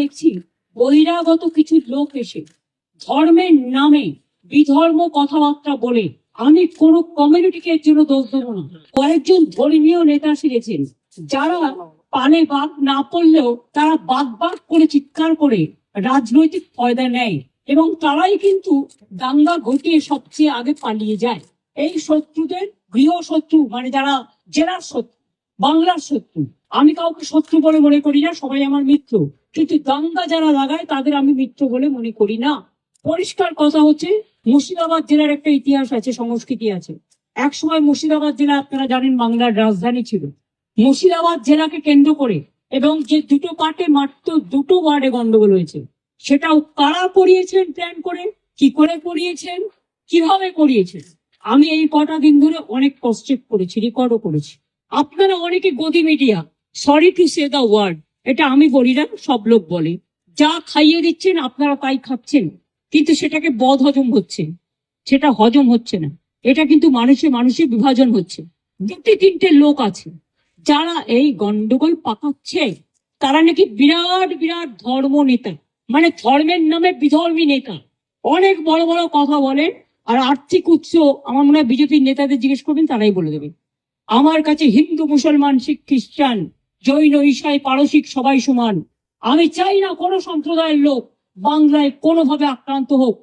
দেখছি, বহিরাগত কিছু লোক এসে ধর্মের নামে বিধর্ম কথাবার্তা বলে। আমি কোন কমিউনিটিকে এর জন্য দোষ দেবো না। কয়েকজন ধর্মীয় নেতা শিখেছেন যারা পানে বাদ না পড়লেও তারা বাদ বাদ করে চিৎকার করে রাজনৈতিক ফয়দা নেয় এবং তারাই কিন্তু দাঙ্গা ঘটিয়ে সবচেয়ে আগে পালিয়ে যায়। এই শত্রুদের গৃহ শত্রু মানে যারা জেলার শত্রু বাংলার শত্রু। আমি কাউকে শত্রু বলে মনে করি না, সবাই আমার মিত্র। কিন্তু দাঙ্গা যারা লাগায়, তাদের আমি মিত্র বলে মনে করি না। পরিষ্কার কথা হচ্ছে, মুর্শিদাবাদ জেলার একটা ইতিহাস আছে, সংস্কৃতি আছে। একসময় মুর্শিদাবাদ জেলা, আপনারা জানেন, বাংলার রাজধানী ছিল। মুর্শিদাবাদ জেলাকে কেন্দ্র করে এবং যে দুটো পার্টে মাত্র দুটো ওয়ার্ডে গন্ডগোল হয়েছে, সেটাও কারা করিয়েছেন প্ল্যান করে? কি করে করিয়েছেন কীভাবে করিয়েছেন আমি এই কটা দিন ধরে অনেক কষ্টেপ করেছি রেকর্ডও করেছি। আপনারা অনেকে godi media. Sorry to say the word এটা আমি বলি না, সব লোক বলে। যা খাইয়ে দিচ্ছেন, আপনারা তাই খাচ্ছেন। কিন্তু সেটাকে বদ হজম হচ্ছে। সেটা হজম হচ্ছে না। এটা কিন্তু মানুষে মানুষে বিভাজন হচ্ছে। দুটি তিনটে লোক আছে। যারা এই গন্ডগোল পাকাচ্ছে, তারা নাকি বিরাট বিরাট ধর্ম নেতা। মানে ধর্মের নামে বিধর্মী নেতা। অনেক বড় বড় কথা বলেন, আর আর্থিক উৎস আমার মনে হয় বিজেপির নেতাদের জিজ্ঞেস করবেন, তারাই বলে দেবে। আমার কাছে হিন্দু, মুসলমান, শিখ, খ্রিস্টান, জৈন ঈশাই পারসিক সবাই সমান। আমি চাই না কোনো সম্প্রদায়ের লোক বাংলায় কোনোভাবে আক্রান্ত হোক।